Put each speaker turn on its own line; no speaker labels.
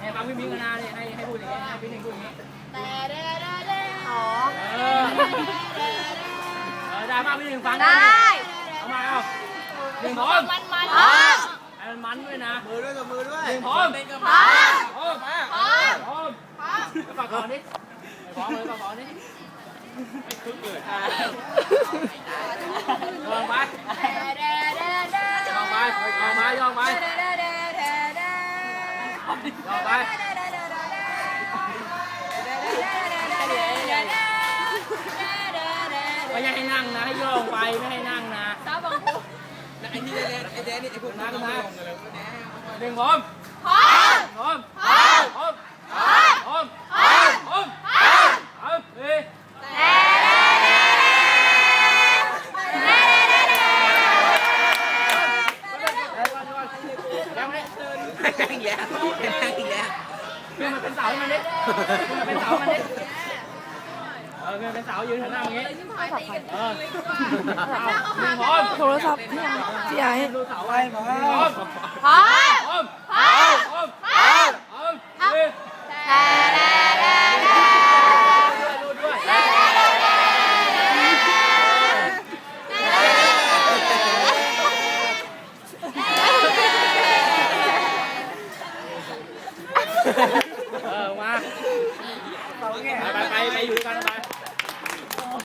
ให้ฟังพี่มิ้งกันนะเนี่ยให้ให้พูดอย่างนี้ให้พี่มิ้งพูดอย่างนี้
อ๋อ
เออเออได้ป่ะพี่หนึ่งฟัง
ได้
เอามาเอาหนึ่งพร้อม
มันมัน
ให้มันมันด้วยนะ
มือด้วยกับมือด้วย
หนึ่งพร้อม
พร้อม
พร้อมมา
พร้อม
พร้อมฝากก่อนดิพร้อมเลยฝากก่อนดิลองไป ลอไปไม่ใช่ให้นั่งนะให้ย่องไปไม่ให้นั่งนะตาบังกู
ไอ้นี่แดนไอ้แดนนี่ไอ้พวก
นั่ง
น
นะหนึ่งพร้อม
พร้อม
พร้อม
พร้อม
พร้อม
พร้อม
พร้อม
พร้อม
พร้อม เอาเฮ้ยยังไม่
แดงอีกแล้วแดงอีกแล้ว
เพื่อนมันเป็นเสาให้มันดิเพื่อนมันเป็นเสาให้มันดิเออเพื่อนเป็นเสายืนหันหน้าอย่างงี้เออเอาหนึ่งพร้อม
โทรศัพท์พี่ไอ้พี่ไอ้
ดูเสาไว้พร้อม
พร้อม
พร้อม
พร้อม
พร้อม
พร้อม
เออมาไปไปไปอยู่
ด้วยกันไป